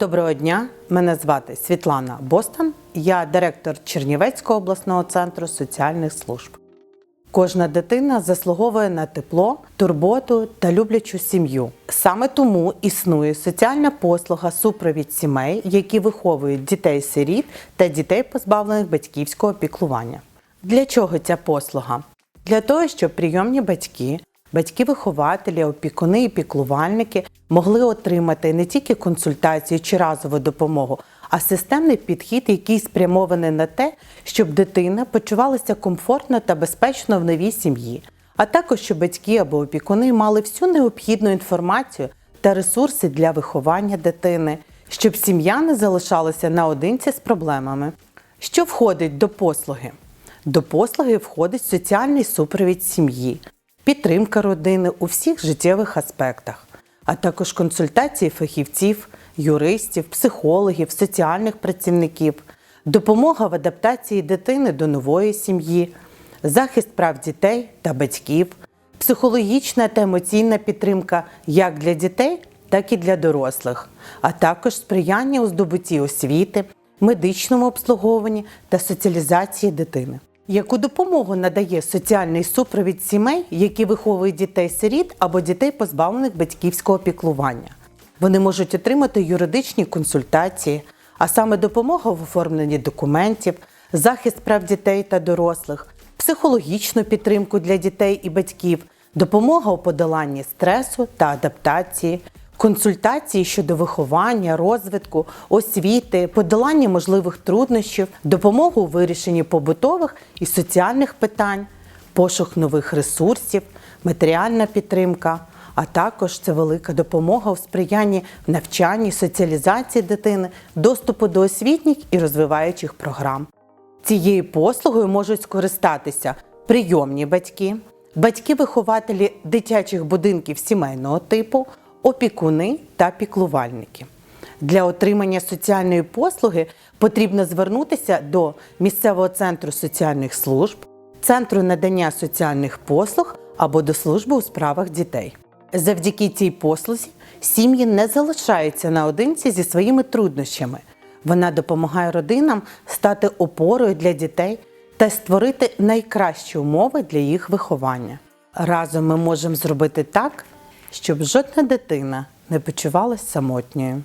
Доброго дня, мене звати Світлана Бостан, я директор Чернівецького обласного центру соціальних служб. Кожна дитина заслуговує на тепло, турботу та люблячу сім'ю. Саме тому існує соціальна послуга супровід сімей, які виховують дітей-сиріт та дітей, позбавлених батьківського піклування. Для чого ця послуга? Для того, щоб прийомні батьки, батьки-вихователі, опікуни і піклувальники могли отримати не тільки консультацію чи разову допомогу, а системний підхід, який спрямований на те, щоб дитина почувалася комфортно та безпечно в новій сім'ї, а також щоб батьки або опікуни мали всю необхідну інформацію та ресурси для виховання дитини, щоб сім'я не залишалася наодинці з проблемами. Що входить до послуги? До послуги входить соціальний супровід сім'ї, підтримка родини у всіх життєвих аспектах, а також консультації фахівців, юристів, психологів, соціальних працівників, допомога в адаптації дитини до нової сім'ї, захист прав дітей та батьків, психологічна та емоційна підтримка як для дітей, так і для дорослих, а також сприяння у здобутті освіти, медичному обслуговуванні та соціалізації дитини. Яку допомогу надає соціальний супровід сімей, які виховують дітей-сиріт або дітей, позбавлених батьківського піклування? Вони можуть отримати юридичні консультації, а саме допомога в оформленні документів, захист прав дітей та дорослих, психологічну підтримку для дітей і батьків, допомога у подоланні стресу та адаптації, консультації щодо виховання, розвитку, освіти, подолання можливих труднощів, допомогу у вирішенні побутових і соціальних питань, пошук нових ресурсів, матеріальна підтримка. А також це велика допомога у сприянні навчанні, соціалізації дитини, доступу до освітніх і розвиваючих програм. Цією послугою можуть скористатися прийомні батьки, батьки-вихователі дитячих будинків сімейного типу, опікуни та піклувальники. Для отримання соціальної послуги потрібно звернутися до місцевого центру соціальних служб, центру надання соціальних послуг або до служби у справах дітей. Завдяки цій послузі сім'ї не залишаються наодинці зі своїми труднощами. Вона допомагає родинам стати опорою для дітей та створити найкращі умови для їх виховання. Разом ми можемо зробити так, щоб жодна дитина не почувалася самотньою.